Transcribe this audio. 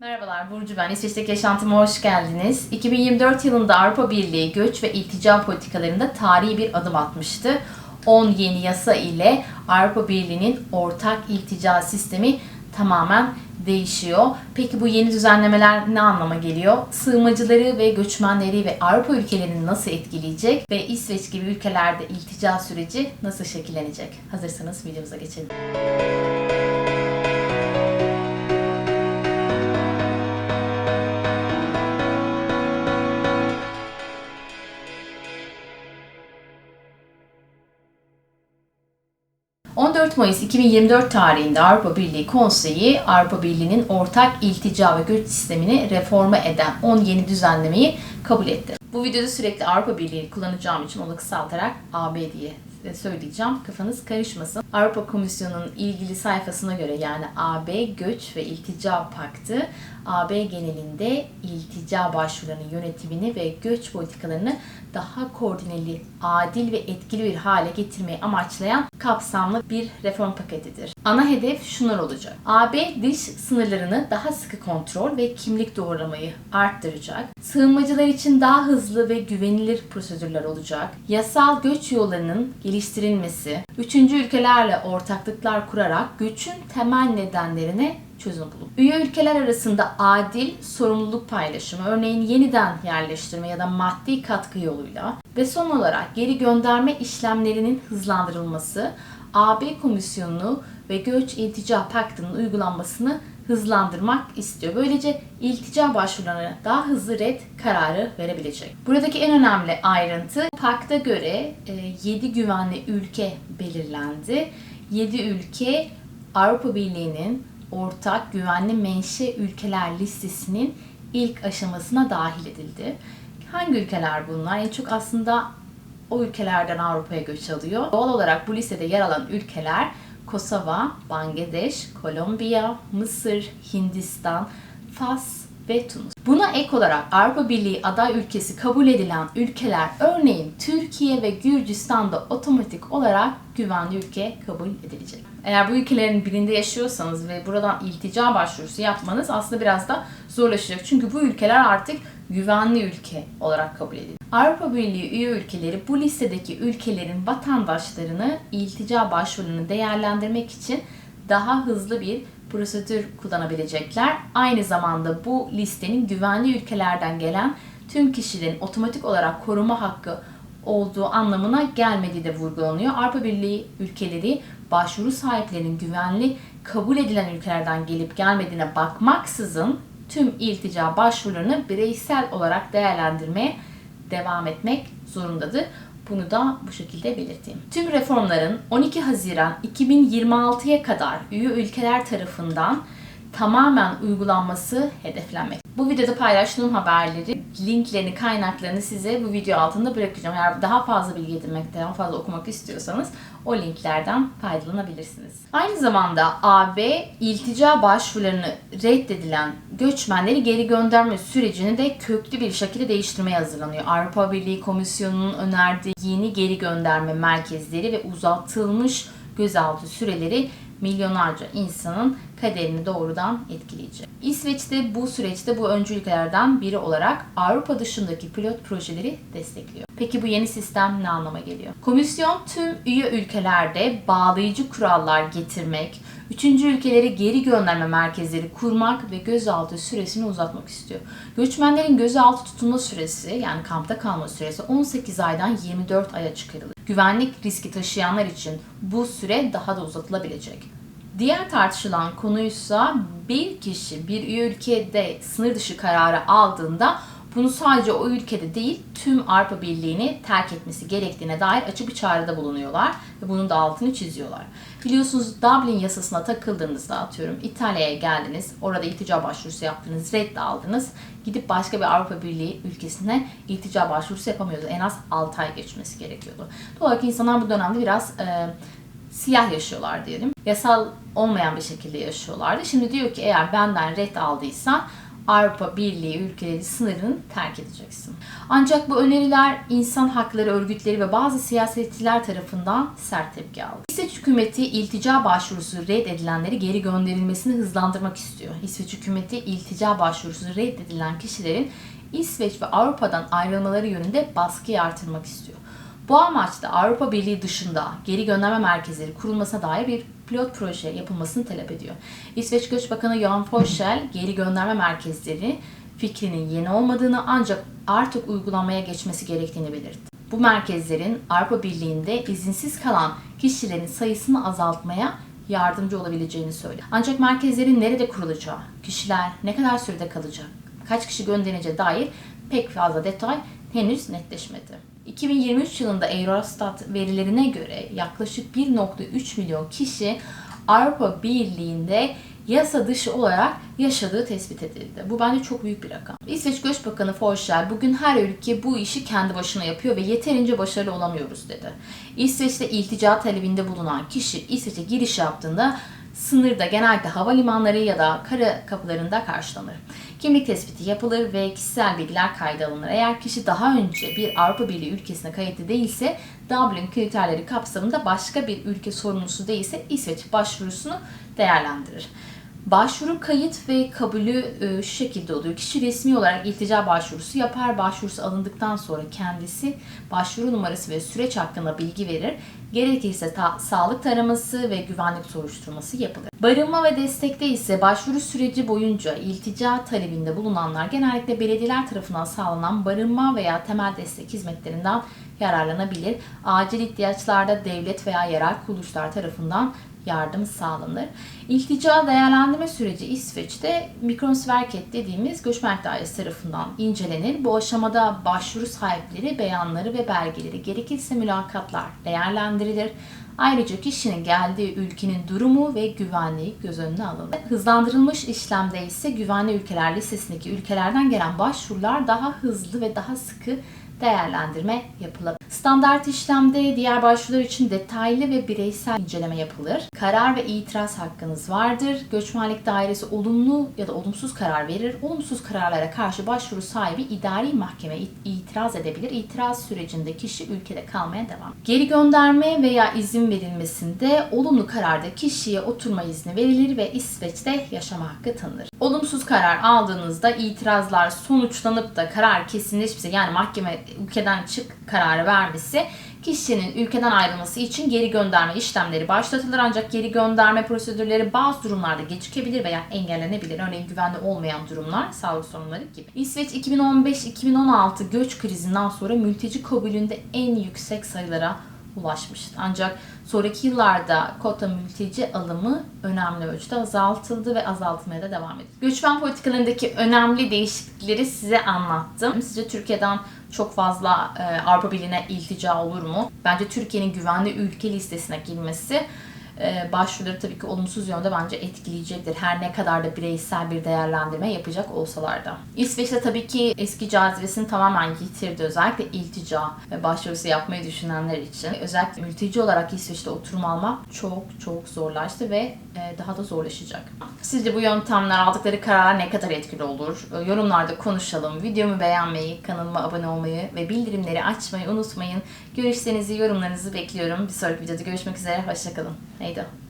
Merhabalar Burcu ben. İsveç'teki yaşantıma hoş geldiniz. 2024 yılında Avrupa Birliği göç ve iltica politikalarında tarihi bir adım atmıştı. 10 yeni yasa ile Avrupa Birliği'nin ortak iltica sistemi tamamen değişiyor. Peki bu yeni düzenlemeler ne anlama geliyor? Sığınmacıları ve göçmenleri ve Avrupa ülkelerini nasıl etkileyecek ve İsveç gibi ülkelerde iltica süreci nasıl şekillenecek? Hazırsanız videomuza geçelim. 14 Mayıs 2024 tarihinde Avrupa Birliği Konseyi Avrupa Birliği'nin ortak iltica ve göç sistemini reforme eden 10 yeni düzenlemeyi kabul etti. Bu videoda sürekli Avrupa Birliği kullanacağım için onu kısaltarak AB diye söyleyeceğim. Kafanız karışmasın. Avrupa Komisyonu'nun ilgili sayfasına göre yani AB Göç ve İltica Paktı AB genelinde iltica başvurularının yönetimini ve göç politikalarını daha koordineli, adil ve etkili bir hale getirmeyi amaçlayan kapsamlı bir reform paketidir. Ana hedef şunlar olacak. AB dış sınırlarını daha sıkı kontrol ve kimlik doğrulamayı arttıracak. Sığınmacılar için daha hızlı ve güvenilir prosedürler olacak. Yasal göç yollarının geliştirilmesi, üçüncü ülkelerle ortaklıklar kurarak göçün temel nedenlerine çözüm bulun. Üye ülkeler arasında adil sorumluluk paylaşımı, örneğin yeniden yerleştirme ya da maddi katkı yoluyla ve son olarak geri gönderme işlemlerinin hızlandırılması, AB Komisyonu ve Göç İltica Paktı'nın uygulanmasını hızlandırmak istiyor. Böylece iltica başvurularına daha hızlı red kararı verebilecek. Buradaki en önemli ayrıntı pakta göre 7 e, güvenli ülke belirlendi. 7 ülke Avrupa Birliği'nin ortak güvenli menşe ülkeler listesinin ilk aşamasına dahil edildi. Hangi ülkeler bunlar? En çok aslında o ülkelerden Avrupa'ya göç alıyor. Doğal olarak bu listede yer alan ülkeler Kosova, Bangladeş, Kolombiya, Mısır, Hindistan, Fas ve Tunus. Buna ek olarak Avrupa Birliği aday ülkesi kabul edilen ülkeler örneğin Türkiye ve Gürcistan'da otomatik olarak güvenli ülke kabul edilecek. Eğer bu ülkelerin birinde yaşıyorsanız ve buradan iltica başvurusu yapmanız aslında biraz da zorlaşacak. Çünkü bu ülkeler artık güvenli ülke olarak kabul ediliyor. Avrupa Birliği üye ülkeleri bu listedeki ülkelerin vatandaşlarını iltica başvurularını değerlendirmek için daha hızlı bir prosedür kullanabilecekler. Aynı zamanda bu listenin güvenli ülkelerden gelen tüm kişilerin otomatik olarak koruma hakkı olduğu anlamına gelmediği de vurgulanıyor. Avrupa Birliği ülkeleri başvuru sahiplerinin güvenli kabul edilen ülkelerden gelip gelmediğine bakmaksızın tüm iltica başvurularını bireysel olarak değerlendirmeye devam etmek zorundadır. Bunu da bu şekilde belirteyim. Tüm reformların 12 Haziran 2026'ya kadar üye ülkeler tarafından tamamen uygulanması hedeflenmek. Bu videoda paylaştığım haberleri, linklerini, kaynaklarını size bu video altında bırakacağım. Eğer daha fazla bilgi edinmek, daha fazla okumak istiyorsanız o linklerden faydalanabilirsiniz. Aynı zamanda AB iltica başvurularını reddedilen göçmenleri geri gönderme sürecini de köklü bir şekilde değiştirmeye hazırlanıyor. Avrupa Birliği Komisyonu'nun önerdiği yeni geri gönderme merkezleri ve uzatılmış gözaltı süreleri milyonlarca insanın kaderini doğrudan etkileyecek. İsveç'te bu süreçte bu öncü ülkelerden biri olarak Avrupa dışındaki pilot projeleri destekliyor. Peki bu yeni sistem ne anlama geliyor? Komisyon tüm üye ülkelerde bağlayıcı kurallar getirmek, Üçüncü ülkeleri geri gönderme merkezleri kurmak ve gözaltı süresini uzatmak istiyor. Göçmenlerin gözaltı tutulma süresi yani kampta kalma süresi 18 aydan 24 aya çıkarılır. Güvenlik riski taşıyanlar için bu süre daha da uzatılabilecek. Diğer tartışılan konuysa bir kişi bir üye ülkede sınır dışı kararı aldığında bunu sadece o ülkede değil tüm Avrupa Birliği'ni terk etmesi gerektiğine dair açık bir çağrıda bulunuyorlar ve bunun da altını çiziyorlar. Biliyorsunuz Dublin yasasına takıldığınızda atıyorum İtalya'ya geldiniz, orada iltica başvurusu yaptınız, red aldınız. Gidip başka bir Avrupa Birliği ülkesine iltica başvurusu yapamıyordunuz. En az 6 ay geçmesi gerekiyordu. Olarak insanlar bu dönemde biraz e, siyah yaşıyorlar diyelim. Yasal olmayan bir şekilde yaşıyorlardı. Şimdi diyor ki eğer benden red aldıysan Avrupa Birliği ülkeleri sınırını terk edeceksin. Ancak bu öneriler insan hakları örgütleri ve bazı siyasetçiler tarafından sert tepki aldı. İsveç hükümeti iltica başvurusu reddedilenleri geri gönderilmesini hızlandırmak istiyor. İsveç hükümeti iltica başvurusu reddedilen kişilerin İsveç ve Avrupa'dan ayrılmaları yönünde baskıyı artırmak istiyor. Bu amaçla Avrupa Birliği dışında geri gönderme merkezleri kurulmasına dair bir pilot proje yapılmasını talep ediyor. İsveç Göç Bakanı Jan Forsell geri gönderme merkezleri fikrinin yeni olmadığını ancak artık uygulamaya geçmesi gerektiğini belirtti. Bu merkezlerin Avrupa Birliği'nde izinsiz kalan kişilerin sayısını azaltmaya yardımcı olabileceğini söyledi. Ancak merkezlerin nerede kurulacağı, kişiler ne kadar sürede kalacak, kaç kişi gönderileceğe dair pek fazla detay henüz netleşmedi. 2023 yılında Eurostat verilerine göre yaklaşık 1.3 milyon kişi Avrupa Birliği'nde yasa dışı olarak yaşadığı tespit edildi. Bu bence çok büyük bir rakam. İsveç Göç Bakanı Forsell bugün her ülke bu işi kendi başına yapıyor ve yeterince başarılı olamıyoruz dedi. İsveç'te iltica talebinde bulunan kişi İsveç'e giriş yaptığında sınırda genellikle havalimanları ya da kara kapılarında karşılanır. Kimlik tespiti yapılır ve kişisel bilgiler kayda alınır. Eğer kişi daha önce bir Avrupa Birliği ülkesine kayıtlı değilse Dublin kriterleri kapsamında başka bir ülke sorumlusu değilse İsveç başvurusunu değerlendirir. Başvuru kayıt ve kabulü e, şu şekilde oluyor. Kişi resmi olarak iltica başvurusu yapar. Başvurusu alındıktan sonra kendisi başvuru numarası ve süreç hakkında bilgi verir. Gerekirse ta- sağlık taraması ve güvenlik soruşturması yapılır. Barınma ve destekte ise başvuru süreci boyunca iltica talebinde bulunanlar genellikle belediyeler tarafından sağlanan barınma veya temel destek hizmetlerinden yararlanabilir. Acil ihtiyaçlarda devlet veya yerel kuruluşlar tarafından yardım sağlanır. İltica değerlendirme süreci İsveç'te Mikronsverket dediğimiz göçmenlik dairesi tarafından incelenir. Bu aşamada başvuru sahipleri beyanları ve belgeleri gerekirse mülakatlar değerlendirilir. Ayrıca kişinin geldiği ülkenin durumu ve güvenliği göz önüne alınır. Hızlandırılmış işlemde ise güvenli ülkeler listesindeki ülkelerden gelen başvurular daha hızlı ve daha sıkı değerlendirme yapılabilir. Standart işlemde diğer başvurular için detaylı ve bireysel inceleme yapılır. Karar ve itiraz hakkınız vardır. Göçmenlik dairesi olumlu ya da olumsuz karar verir. Olumsuz kararlara karşı başvuru sahibi idari mahkeme itiraz edebilir. İtiraz sürecinde kişi ülkede kalmaya devam. Geri gönderme veya izin verilmesinde olumlu kararda kişiye oturma izni verilir ve İsveç'te yaşama hakkı tanınır. Olumsuz karar aldığınızda itirazlar sonuçlanıp da karar kesinleşmişse yani mahkeme ülkeden çık kararı vermesi kişinin ülkeden ayrılması için geri gönderme işlemleri başlatılır ancak geri gönderme prosedürleri bazı durumlarda gecikebilir veya engellenebilir. Örneğin güvenli olmayan durumlar, sağlık sorunları gibi. İsveç 2015-2016 göç krizinden sonra mülteci kabulünde en yüksek sayılara ulaşmıştı. Ancak sonraki yıllarda kota mülteci alımı önemli ölçüde azaltıldı ve azaltmaya da devam ediyor. Göçmen politikalarındaki önemli değişiklikleri size anlattım. Sizce Türkiye'den çok fazla e, Avrupa Birliği'ne iltica olur mu? Bence Türkiye'nin güvenli ülke listesine girmesi e, başvuruları tabii ki olumsuz yönde bence etkileyecektir. Her ne kadar da bireysel bir değerlendirme yapacak olsalar da. İsveç'te tabii ki eski cazibesini tamamen yitirdi. Özellikle iltica başvurusu yapmayı düşünenler için. Özellikle mülteci olarak İsveç'te oturum almak çok çok zorlaştı ve e, daha da zorlaşacak. Sizce bu yöntemler aldıkları kararlar ne kadar etkili olur? E, yorumlarda konuşalım. Videomu beğenmeyi, kanalıma abone olmayı ve bildirimleri açmayı unutmayın. Görüşlerinizi, yorumlarınızı bekliyorum. Bir sonraki videoda görüşmek üzere. Hoşçakalın. Då.